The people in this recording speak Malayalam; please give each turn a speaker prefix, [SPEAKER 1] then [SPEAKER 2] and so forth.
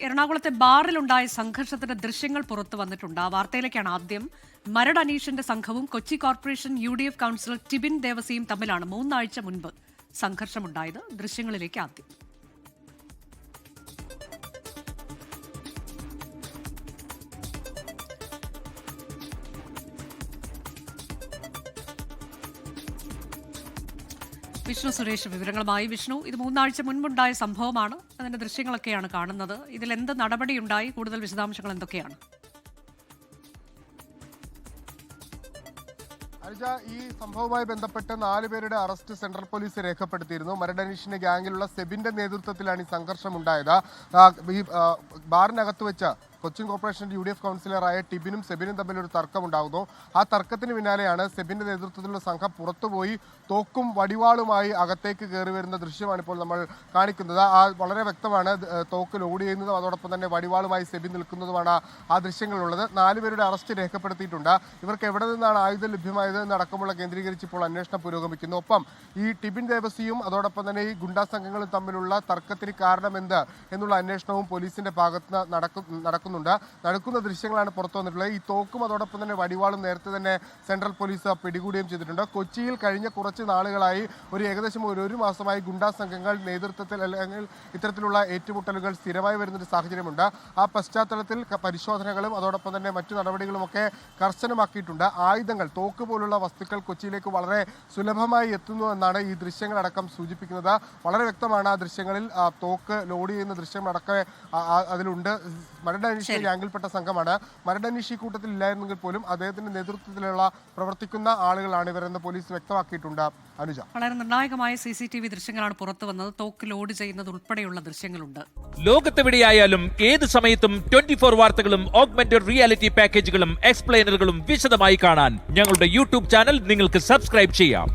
[SPEAKER 1] എറണാകുളത്തെ ബാറിലുണ്ടായ സംഘർഷത്തിന്റെ ദൃശ്യങ്ങൾ പുറത്തു വന്നിട്ടുണ്ട്. ആ വാർത്തയിലേക്കാണ് ആദ്യം. മരട് അനീഷിന്റെ സംഘവും Kochi corporation U D F councillor Tibin ദേവസിയും തമ്മിലാണ് മൂന്നാഴ്ച മുൻപ് സംഘർഷമുണ്ടായത്. ദൃശ്യങ്ങളിലേക്ക് ആദ്യം. വിഷ്ണു സുരേഷ് വിവരങ്ങളുമായി. വിഷ്ണു ഇത് മൂന്നാഴ്ച മുൻപുണ്ടായ സംഭവമാണ്. അതിന്റെ ദൃശ്യങ്ങളൊക്കെയാണ് കാണുന്നത്. ഇതിൽ എന്ത് നടപടിയുണ്ടായി? കൂടുതൽ വിശദാംശങ്ങൾ എന്തൊക്കെയാണ്?
[SPEAKER 2] അനുജ ഈ സംഭവവുമായി ബന്ധപ്പെട്ട് നാല് പേരുടെ അറസ്റ്റ് സെൻട്രൽ പോലീസ് രേഖപ്പെടുത്തിയിരുന്നു. മരടനീഷിന്റെ ഗ്യാങ്ങിലുള്ള സെബിന്റെ നേതൃത്വത്തിലാണ് ഈ സംഘർഷം ഉണ്ടായത് ഈ ബാറിനകത്ത് വെച്ച് Cochin corporation U D F കൗൺസിലറായ ടിബിനും സെബിനും തമ്മിൽ ഒരു തർക്കമുണ്ടാകുന്നു ആ തർക്കത്തിന് പിന്നാലെയാണ് സെബിന്റെ നേതൃത്വത്തിലുള്ള സംഘം പുറത്തുപോയി തോക്കും വടിവാളുമായി അകത്തേക്ക് കയറി വരുന്ന ദൃശ്യമാണ് ഇപ്പോൾ നമ്മൾ കാണിക്കുന്നത്. ആ വളരെ വ്യക്തമാണ് തോക്കിൽ തോക്ക് ലോഡ് ചെയ്യുന്നതും അതോടൊപ്പം തന്നെ വടിവാളുമായി സെബി നിൽക്കുന്നതുമാണ് ആ ദൃശ്യങ്ങളുള്ളത് നാലുപേരുടെ അറസ്റ്റ് രേഖപ്പെടുത്തിയിട്ടുണ്ട്. ഇവർക്ക് എവിടെ നിന്നാണ് ആയുധം ലഭ്യമായത് എന്നടക്കമുള്ള കേന്ദ്രീകരിച്ച് ഇപ്പോൾ അന്വേഷണം പുരോഗമിക്കുന്നു. ഒപ്പം ഈ ടിബിൻ ദേവസിയും അതോടൊപ്പം തന്നെ ഈ ഗുണ്ടാ സംഘങ്ങളും തമ്മിലുള്ള തർക്കത്തിന് കാരണമെന്ത് എന്നുള്ള അന്വേഷണവും പോലീസിന്റെ ഭാഗത്ത് നിന്ന് നടക്കു നടക്കുന്നുണ്ട്. നടക്കുന്ന ദൃശ്യങ്ങളാണ് പുറത്തു വന്നിട്ടുള്ളത്. ഈ തോക്കും അതോടൊപ്പം തന്നെ വടിവാളും നേരത്തെ തന്നെ സെൻട്രൽ പോലീസ് പിടികൂടുകയും ചെയ്തിട്ടുണ്ട്. കൊച്ചിയിൽ കഴിഞ്ഞ കുറച്ച് നാളുകളായി ഒരു ഏകദേശം ഒരു ഒരു മാസമായി ഗുണ്ടാ സംഘങ്ങൾ നേതൃത്വത്തിൽ അല്ലെങ്കിൽ ഇത്തരത്തിലുള്ള ഏറ്റുമുട്ടലുകൾ സ്ഥിരമായി വരുന്നൊരു സാഹചര്യമുണ്ട്. ആ പശ്ചാത്തലത്തിൽ പരിശോധനകളും അതോടൊപ്പം തന്നെ മറ്റു നടപടികളുമൊക്കെ കർശനമാക്കിയിട്ടുണ്ട്. ആയുധങ്ങൾ തോക്ക് പോലുള്ള വസ്തുക്കൾ കൊച്ചിയിലേക്ക് വളരെ സുലഭമായി എത്തുന്നു എന്നാണ് ഈ ദൃശ്യങ്ങളടക്കം സൂചിപ്പിക്കുന്നത്. വളരെ വ്യക്തമാണ് ആ ദൃശ്യങ്ങളിൽ തോക്ക് ലോഡ് ചെയ്യുന്ന ദൃശ്യങ്ങളടക്കം അതിലുണ്ട്. അതിലുണ്ട് മരടനീഷി ഗ്യാങ്ങിൽപ്പെട്ട സംഘമാണ്. മരടനീഷി കൂട്ടത്തിൽ ഇല്ലായിരുന്നെങ്കിൽ പോലും അദ്ദേഹത്തിന്റെ നേതൃത്വത്തിലുള്ള പ്രവർത്തിക്കുന്ന ആളുകളാണ് ഇവരെന്ന് പോലീസ് വ്യക്തമാക്കിയിട്ടുണ്ട്. അനുജ.
[SPEAKER 1] വളരെ നിർണായകമായ സി സി ടി വി ദൃശ്യങ്ങളാണ് പുറത്തു വന്നത്. തോക്ക് ലോഡ് ചെയ്യുന്നത് ഉൾപ്പെടെയുള്ള ദൃശ്യങ്ങളുണ്ട്.
[SPEAKER 3] ലോകത്തെവിടെയായാലും ഏത് സമയത്തും ട്വന്റി ഫോർ വാർത്തകളും ഓഗ്മെന്റഡ് റിയാലിറ്റി പാക്കേജുകളും എക്സ്പ്ലെയിനറുകളും വിശദമായി കാണാൻ ഞങ്ങളുടെ യൂട്യൂബ് ചാനൽ നിങ്ങൾക്ക് സബ്സ്ക്രൈബ് ചെയ്യാം.